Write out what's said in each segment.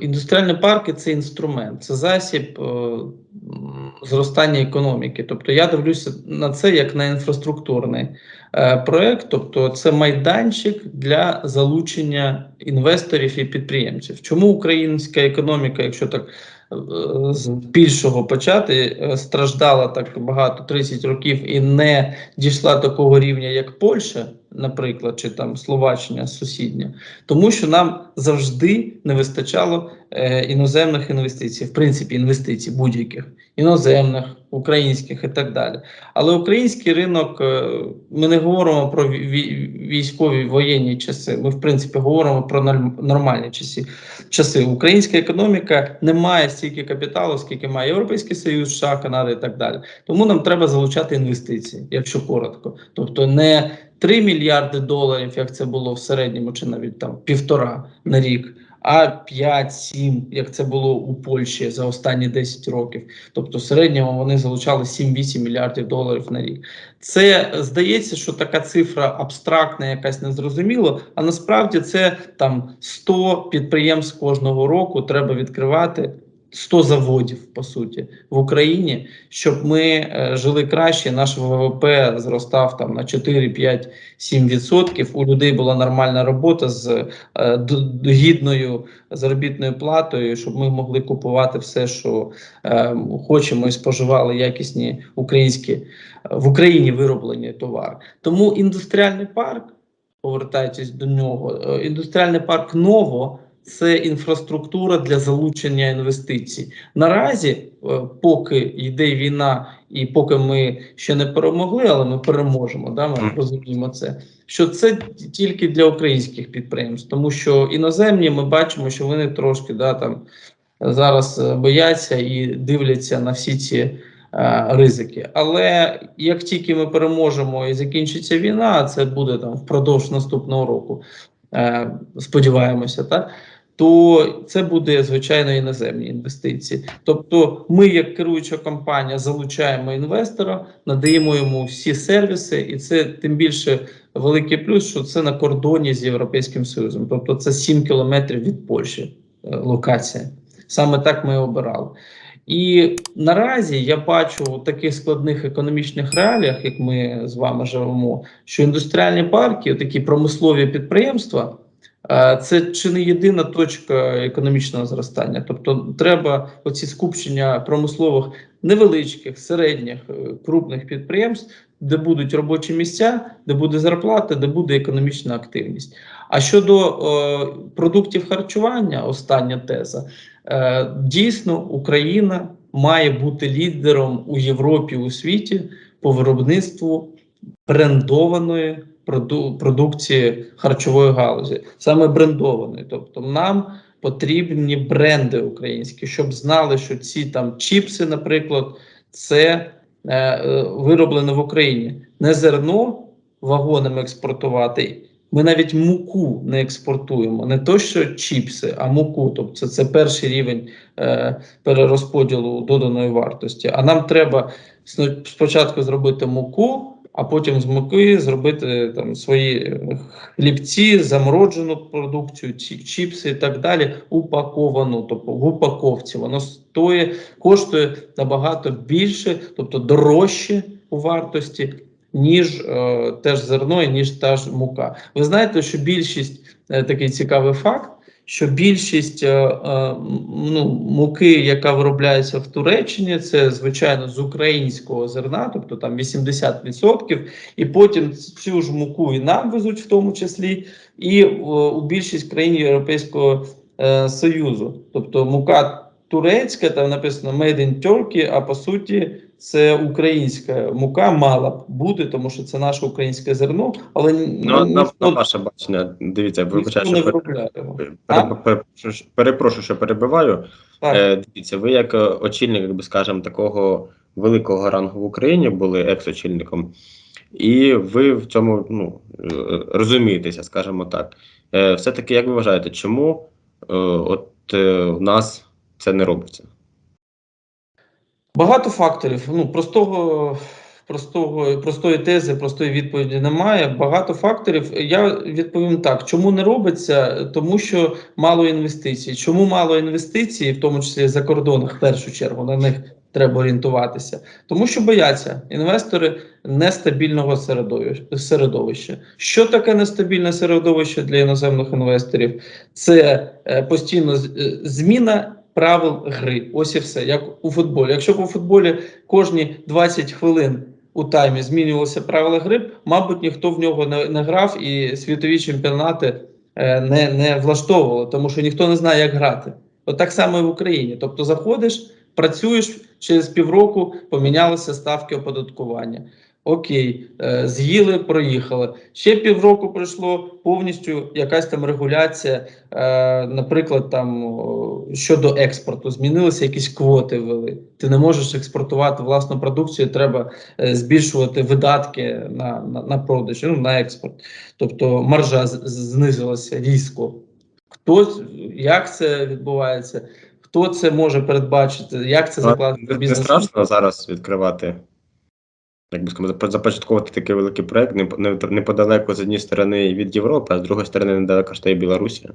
Індустріальні парки це інструмент, це засіб е, зростання економіки. Тобто я дивлюся на це як на інфраструктурний е, проект, тобто це майданчик для залучення інвесторів і підприємців. Чому українська економіка, якщо так е, з більшого почати, страждала так багато 30 років і не дійшла такого рівня, як Польща, наприклад, чи там Словаччина сусідня, тому що нам завжди не вистачало е, іноземних інвестицій, в принципі, інвестицій будь-яких іноземних, українських і так далі. Але український ринок, е, ми не говоримо про ві- ві- військові воєнні часи. Ми, в принципі, говоримо про норм- нормальні часи. часи. Українська економіка не має стільки капіталу, скільки має Європейський Союз, США, Канада і так далі. Тому нам треба залучати інвестиції, якщо коротко. Тобто не 3 мільярди доларів, як це було в середньому, чи навіть там півтора на рік, а 5-7, як це було у Польщі за останні 10 років. Тобто, в середньому вони залучали 7-8 мільярдів доларів на рік. Це здається, що така цифра абстрактна, якась незрозуміла, а насправді це там 100 підприємств кожного року треба відкривати. 100 заводів по суті в Україні, щоб ми е, жили краще. Наш ВВП зростав там на 4, 5, 7 відсотків. У людей була нормальна робота з е, гідною заробітною платою, щоб ми могли купувати все, що е, хочемо, і споживали якісні українські в Україні вироблені товари. Тому індустріальний парк, повертаючись до нього, індустріальний парк Ново. Це інфраструктура для залучення інвестицій. Наразі, е, поки йде війна, і поки ми ще не перемогли, але ми переможемо. Да, ми розуміємо це. Що це тільки для українських підприємств, тому що іноземні ми бачимо, що вони трошки да, там зараз е, бояться і дивляться на всі ці е, ризики. Але як тільки ми переможемо і закінчиться війна, це буде там впродовж наступного року, сподіваємося, так. То це буде звичайно іноземні інвестиції. Тобто, ми, як керуюча компанія, залучаємо інвестора, надаємо йому всі сервіси, і це тим більше великий плюс, що це на кордоні з Європейським Союзом. Тобто, це 7 кілометрів від Польщі е, локація. Саме так ми обирали. І наразі я бачу у таких складних економічних реаліях, як ми з вами живемо, що індустріальні парки, такі промислові підприємства, це чи не єдина точка економічного зростання. Тобто, треба оці скупчення промислових невеличких, середніх, е, крупних підприємств, де будуть робочі місця, де буде зарплата, де буде економічна активність. А щодо е, продуктів харчування, остання теза. Е, Дійсно, Україна має бути лідером у Європі у світі по виробництву брендованої проду- продукції харчової галузі, саме брендованої. Тобто, нам потрібні бренди українські, щоб знали, що ці там чіпси, наприклад, це е, е, вироблено в Україні. Не зерно вагонами експортувати. Ми навіть муку не експортуємо, не то що чіпси, а муку. Тобто це, це перший рівень е, перерозподілу доданої вартості. А нам треба спочатку зробити муку, а потім з муки зробити там свої е, хлібці, замороджену продукцію, ці- чіпси і так далі, упаковану, тобто в упаковці. Воно стоїть, коштує набагато більше, тобто дорожче у вартості. Ніж е, теж зерно, і ніж та ж мука. Ви знаєте, що більшість е, такий цікавий факт, що більшість е, е, ну, муки, яка виробляється в Туреччині, це звичайно з українського зерна, тобто там 80%, і потім цю ж муку і нам везуть в тому числі, і е, у більшість країн Європейського Союзу. Тобто мука турецька, там написано Made in Turkey, а по суті це українська мука мала б бути, тому що це наше українське зерно, але Ну, ну, на, на ніхто, ваше бачення, дивіться, вибачаю, що виробляє пере- пере- перепрошую, що- перебиваю. Е, дивіться, ви як е, очільник, як би скажемо, такого великого рангу в Україні були екс-очільником, і ви в цьому ну, е, розумієтеся, скажімо так. Е, все-таки, як ви вважаєте, чому е, от е, в нас це не робиться? Багато факторів. Ну, простого простого, простої тези, простої відповіді немає. Багато факторів. Я відповім так: чому не робиться? Тому що мало інвестицій. Чому мало інвестицій, в тому числі за кордоном, в першу чергу, на них треба орієнтуватися, тому що бояться інвестори нестабільного середовища. середовища. Що таке нестабільне середовище для іноземних інвесторів? Це е, постійно е, зміна правил гри. Ось і все, як у футболі. Якщо б у футболі кожні 20 хвилин у таймі змінювалися правила гри, мабуть, ніхто в нього не, не грав і світові чемпіонати е, не, не влаштовували, тому що ніхто не знає, як грати. От так само і в Україні. Тобто заходиш, працюєш через півроку, помінялися ставки оподаткування. Окей, е, з'їли, проїхали. Ще півроку пройшло повністю якась там регуляція, е, наприклад, там щодо експорту, змінилися якісь квоти ввели. Ти не можеш експортувати власну продукцію, треба е, збільшувати видатки на, на, на продаж, ну, на експорт. Тобто маржа знизилася різко. Хто як це відбувається? Хто це може передбачити? Як це Ну, закладено бізнес? страшно зараз відкривати, як би сказати, започатковувати такий великий проект не, не, неподалеку з однієї сторони від Європи, а з другої сторони недалеко ж та й Білорусі.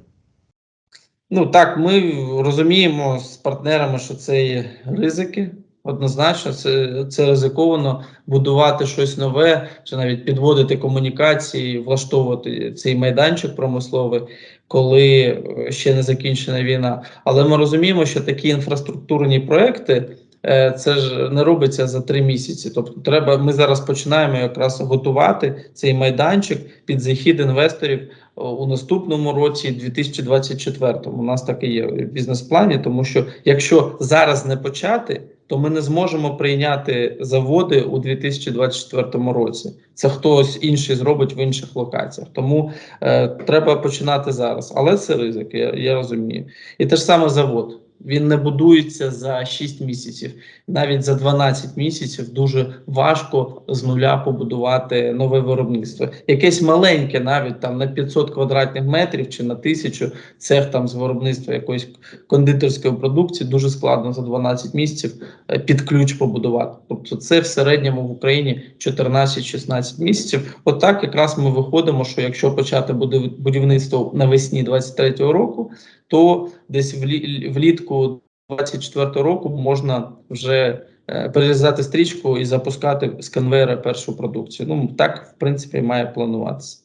Ну так, ми розуміємо з партнерами, що це є ризики. Однозначно, це, це ризиковано будувати щось нове, чи навіть підводити комунікації, влаштовувати цей майданчик промисловий, коли е, ще не закінчена війна. Але ми розуміємо, що такі інфраструктурні проекти це ж не робиться за три місяці. Тобто, треба ми зараз починаємо якраз готувати цей майданчик під захід інвесторів у наступному році, 2024. У нас так і є в бізнес-плані, тому що якщо зараз не почати, то ми не зможемо прийняти заводи у 2024 році. Це хтось інший зробить в інших локаціях. Тому е, треба починати зараз. Але це ризик, я, я розумію. І те ж саме завод. Він не будується за 6 місяців, навіть за 12 місяців дуже важко з нуля побудувати нове виробництво. Якесь маленьке, навіть там на 500 квадратних метрів чи на 1000 цех там з виробництва якоїсь кондитерської продукції дуже складно за 12 місяців е, під ключ побудувати. Тобто, це в середньому в Україні 14-16 місяців. Отак якраз ми виходимо, що якщо почати буде будівництво навесні 23-го року, то десь влі- влітку 24 року можна вже е, перерізати стрічку і запускати з конвейера першу продукцію. Ну так в принципі має плануватися.